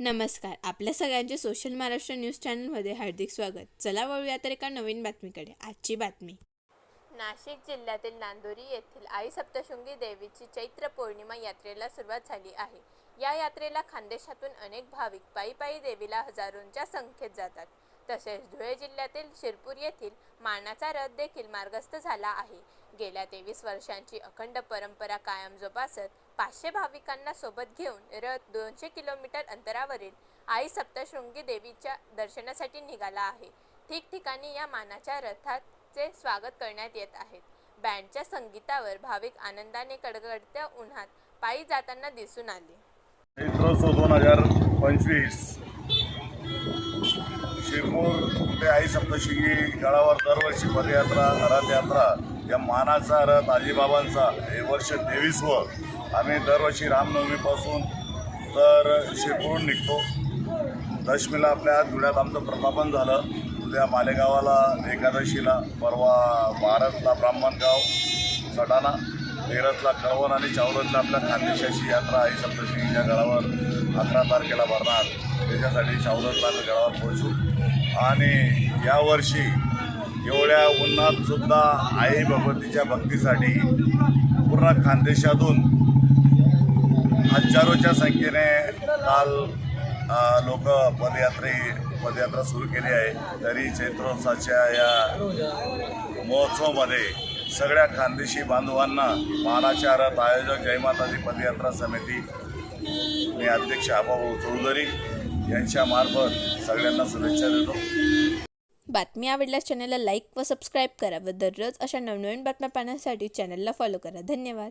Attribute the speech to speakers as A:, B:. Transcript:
A: नमस्कार. आपल्या सगळ्यांचे सोशल महाराष्ट्र न्यूज चॅनलमध्ये हार्दिक स्वागत. चला वळूया तर एका नवीन बातमीकडे. आजची बातमी.
B: नाशिक जिल्ह्यातील नांदोरी येथील आई सप्तशृंगी देवीची चैत्र पौर्णिमा यात्रेला सुरुवात झाली आहे. या यात्रेला खानदेशातून अनेक भाविक पायी पायी देवीला हजारोंच्या संख्येत जातात. तसेच धुळे जिल्ह्यातील शिरपूर येथील मानाचा रथ देखील मार्गस्थ झाला आहे. गेल्या तेवीस वर्षांची अखंड परंपरा कायम जोपासत पाचशे भाविकांना सोबत घेऊन रथ दोनशे किलोमीटर अंतरावरील आई सप्तशृंगी देवीच्या दर्शनासाठी निघाला आहे. ठिकठिकाणी या मानाच्या रथाचे स्वागत करण्यात येत आहेत बँडच्या संगीतावर भाविक आनंदाने कडकडत्या उन्हात पायी जाताना दिसून आले.
C: दोन हजार पंचवीस शिरपूर ते आई सप्तशिंगी गडावर दरवर्षी पदयात्रा रथयात्रा या मानाचा रथ आजीबाबांचा हे वर्ष तेवीसवं आम्ही दरवर्षी रामनवमीपासून तर शिरपूरून निघतो. दशमीला आपल्या धुळ्यात आमचं प्रतापन झालं. उद्या मालेगावाला एकादशीला परवा भारतला ब्राह्मणगाव सटाणा. तेरसला कळवण आणि चावलतला आपल्या खानदेशाची यात्रा आहे. सप्तशृंगीच्या गडावर अकरा तारखेला भरणार. त्याच्यासाठी चावलतला गडावर पोहोचू. आणि यावर्षी एवढ्या उन्हातसुद्धा आई भगवतीच्या भक्तीसाठी पूर्ण खानदेशातून हजारोच्या संख्येने काल लोक पदयात्रे पदयात्रा सुरू केली आहे. तरी चैत्रोत्सवाच्या या महोत्सवामध्ये सगळ्या खानदेशी बांधवांना मानाचारात आयोजक जयमाताजी पदयात्रा समिती मी अध्यक्ष आबाभाऊ चौधरी यांच्या मार्फत सगळ्यांना शुभेच्छा देतो.
A: बातमी आवडल्यास चॅनलला लाईक व सबस्क्राईब करा व दररोज अशा नवनवीन बातम्या पाहण्यासाठी चॅनलला फॉलो करा. धन्यवाद.